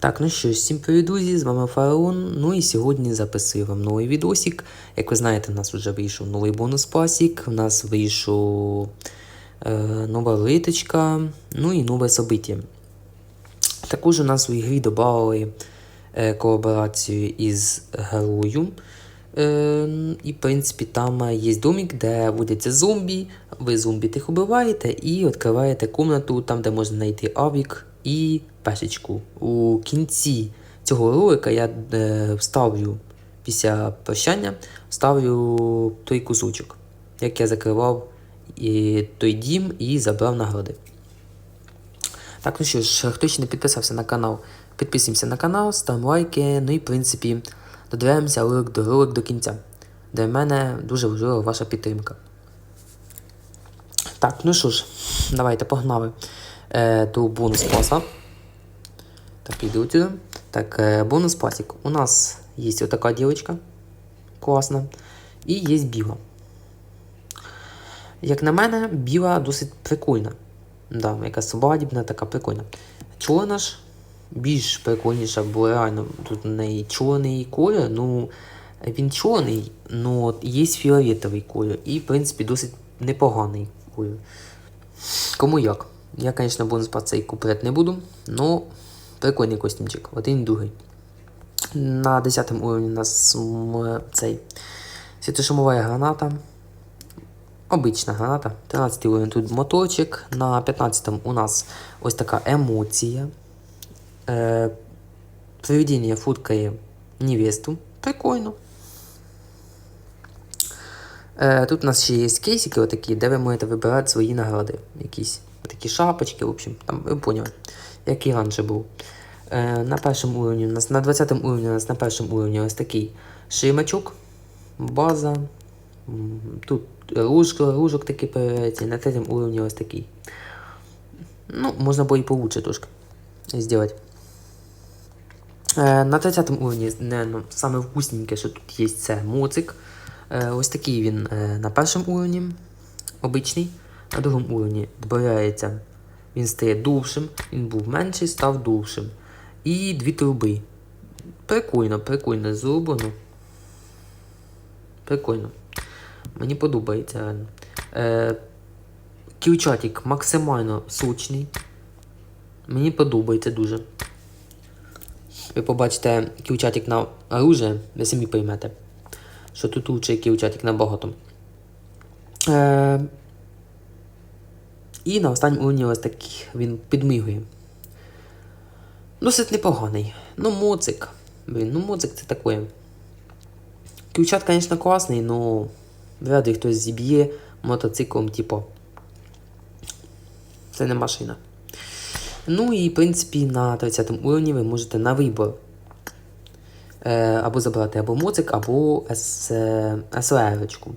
Так, ну що, всім привіт, друзі, з вами Фараон. Ну і сьогодні записую вам новий відосик. Як ви знаєте, у нас вже вийшов новий бонус пасік, у нас вийшов е, нова литочка, ну і нове собиття. Також у нас у ігрі додали е, колаборацію із герою. Е, і, в принципі, там є домик, де водяться зомбі, ви зомбі тих убиваєте і відкриваєте комнату, там, де можна знайти авік і пешечку. У кінці цього ролика я е, вставлю після прощання вставлю той кусочок, як я закривав і, той дім і забрав нагороди. Так, ну що ж, хто ще не підписався на канал, підписуємося на канал, ставимо лайки, ну і в принципі додивляємося ролик до ролик до кінця. Для мене дуже важлива ваша підтримка. Так, ну що ж, давайте погнали е, до бонус паса. Так, іду сюди. Так, е, бонус пасік. У нас є отака дівчинка. Класна. І є біла. Як на мене, біла досить прикольна. Да, якась свадібна, така прикольна. Чорна ж більш прикольніша, бо реально тут у неї чорний колір, ну він чорний, але є фіолетовий колір. І, в принципі, досить непоганий колір. Кому як? Я, звісно, бонус цей купляти не буду, але прикольний костюмчик, один і другий. На 10 уровні у нас цей світошумова граната. Обична граната. 13 уровень тут моторчик. На 15 у нас ось така емоція. Е, Приведення футкає невесту. Прикольно. Е, тут у нас ще є кейсики, отакі, де ви можете вибирати свої награди. Якісь такі шапочки, в общем, там ви поняли, як і раніше був. Е, на першому уровні у нас, на 20 уровні у нас на першому уровні ось такий шимачок, база. Тут ружок, ружок такий появляється, і на третьому уровні ось такий. Ну, можна було і получше трошки зробити. Е, На 30 уровні, наверное, саме вкусненьке, що тут є, це моцик. Е, Ось такий він е, на першому уровні, обичний. На другому уровні додається, він стає довшим, він був менший, став довшим. І дві труби. Прикольно, прикольно зроблено. Прикольно. Мені подобається реально. Е, Кільчатик максимально сочний. Мені подобається дуже. Ви побачите кільчатик на оружие, ви самі поймете, що тут лучший кільчатик набагато. Е, і на останньому уровні ось такий він підмигує. Досить непоганий. Ну, моцик. Блін, ну моцик це таке. Ключат, звісно, класний, но вряд ли хтось зіб'є мотоциклом, типу. Це не машина. Ну і, в принципі, на 30 уровні ви можете на вибор е, або забрати або моцик, або СВР-очку.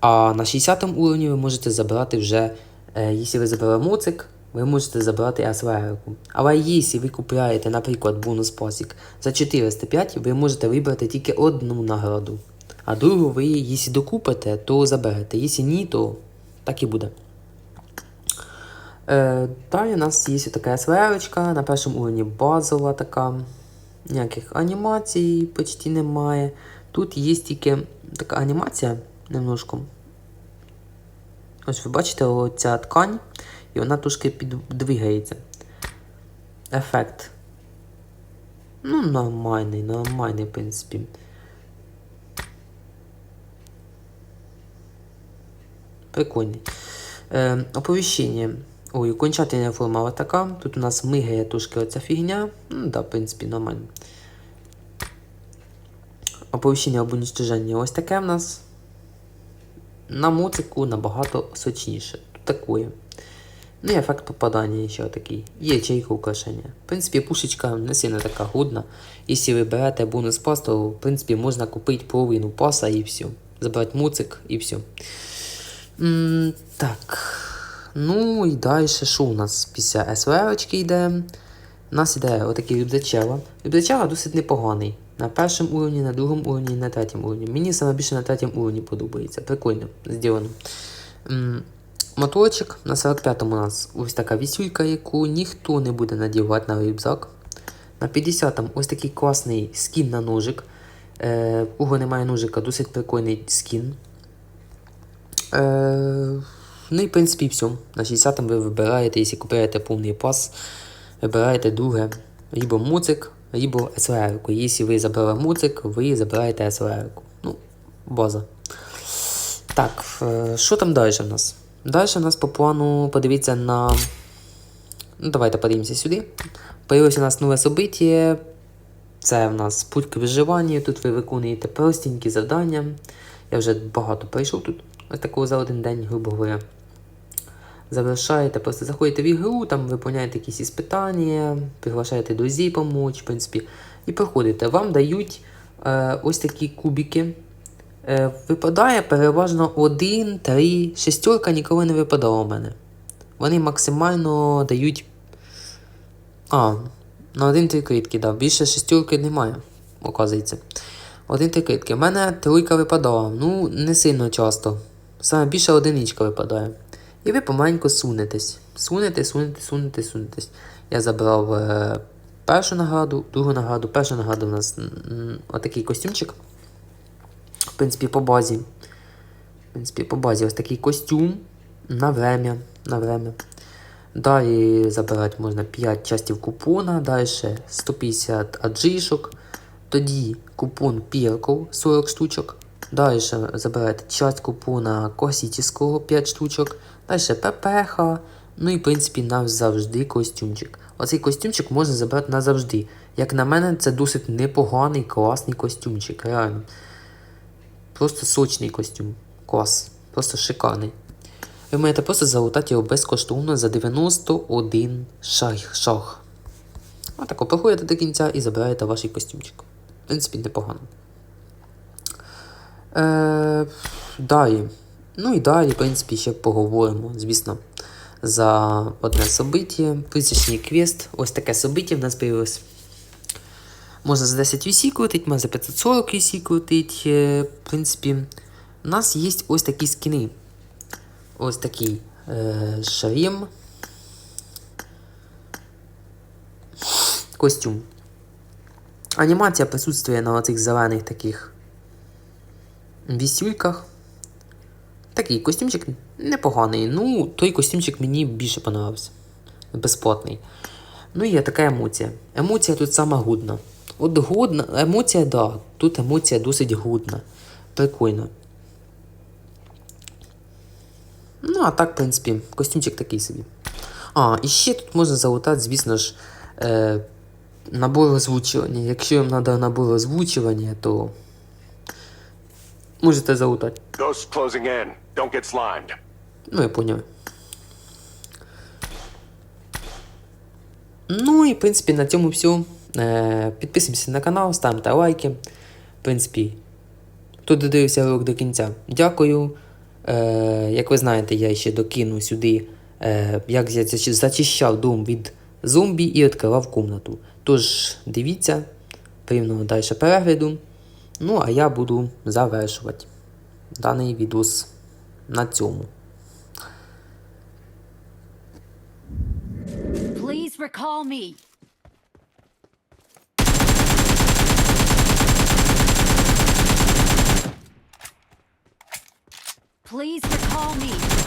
А на 60 уровні ви можете забрати вже, е, якщо ви забрали моцик, ви можете забрати СВР-ку. Але якщо ви купуєте, наприклад, бонус пасік за 405, ви можете вибрати тільки одну награду. А другу ви, якщо докупите, то заберете. Якщо ні, то так і буде. Е, далі у нас є така СВР-очка, на першому уровні базова така. Ніяких анімацій почти немає. Тут є тільки така анімація немножко. Ось ви бачите оця ткань, і вона трошки піддвигається. Ефект. Ну, нормальний, нормальний, в принципі. Прикольний. Е, оповіщення. Ой, окончательна форма ось така. Тут у нас мигає трошки оця фігня. Ну, да, в принципі, нормально. Оповіщення об уничтоженні ось таке в нас. На моцику набагато сочніше. Тут такое. Ну і ефект попадання ще такий. Є ячейка украшення. В принципі, пушечка не сильно така годна. Якщо ви берете бонус пас, то в принципі можна купити половину паса і все. Забрати моцик і все. М так. Ну і далі, що у нас після СВР йде? У нас іде отакий рюбзачела. Рюбзачела досить непоганий. На першому уровні, на другому уровні, на третьому уровні. Мені саме більше на третьому уровні подобається. Прикольно зроблено. Моторчик на 45-му у нас ось така вісюлька, яку ніхто не буде надівати на рюкзак. На 50-м ось такий класний скін на ножик. Е, кого немає ножика, досить прикольний скін. Е, ну і в принципі все. На 60-м ви вибираєте, якщо купуєте повний пас, вибираєте друге. Либо муцик, либо СЛР. Якщо ви забрали муцик, ви забираєте СЛР. Ну, база. Так, що там далі в нас? Далі в нас по плану подивіться на. Ну, давайте подивимося сюди. Появилося у нас нове собиття. Це в нас путь к виживанню. Тут ви виконуєте простенькі завдання. Я вже багато пройшов тут. Ось такого за один день, грубо говоря. Завершаєте, просто заходите в ігру, там виповняєте якісь іспитання, приглашаєте друзів помочь, в принципі, і проходите. Вам дають е, ось такі кубики. Е, випадає переважно 1, 3, шестерка ніколи не випадала у мене. Вони максимально дають. А, на один три критки, да. Більше шестерки немає, оказується. Один три критки. У мене тройка випадала. Ну, не сильно часто. Саме більше одиничка випадає. І ви помаленьку сунетесь. Сунете, сунете, сунете, сунетесь. Я забрав е, першу награду, другу награду. Перша награда у нас отакий костюмчик. В принципі, по базі. В принципі, по базі ось такий костюм на время. На время. Далі забирати можна 5 частів купона, далі 150 аджишок. Тоді купон Пірков 40 штучок. Далі забираєте часть купона класичного 5 штучок. Далі ППХ. Ну і в принципі назавжди костюмчик. Оцей костюмчик можна забрати назавжди. Як на мене, це досить непоганий, класний костюмчик. Реально. Просто сочний костюм. Клас. Просто шикарний. Ви маєте просто залутати його безкоштовно за 91 шах. шах. Отако проходите до кінця і забираєте ваш костюмчик. В принципі, непогано. Е, далі. Ну і далі, в принципі, ще поговоримо, звісно, за одне собиття. Призначний квест. Ось таке собиття в нас появилось. Можна за 10 VC крутить, можна за 540 VC крутить. Е, В принципі, у нас є ось такі скини. Ось такий е, шарім. Костюм. Анімація присутствує на оцих зелених таких вісюльках. Такий костюмчик непоганий. Ну, той костюмчик мені більше понравився. Безплатний. Ну і є така емоція. Емоція тут сама гудна. От гудна, емоція, да. Тут емоція досить гудна. Прикольно. Ну, а так, в принципі, костюмчик такий собі. А, і ще тут можна залутати, звісно ж, е, набор озвучування. Якщо вам треба набор озвучування, то можете залутати. Ghosts closing in. Don't get slimed. Ну, я поняв. Ну і в принципі на цьому все. Підписуємося на канал, ставте лайки. В принципі, хто додивився ролик до кінця, дякую. Е, як ви знаєте, я ще докину сюди, е, як я зачищав дом від зомбі і відкривав комнату. Тож дивіться, приємного далі перегляду. Ну, а я буду завершувати даний відос на цьому. Please recall me. Please recall me.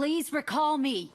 Please recall me.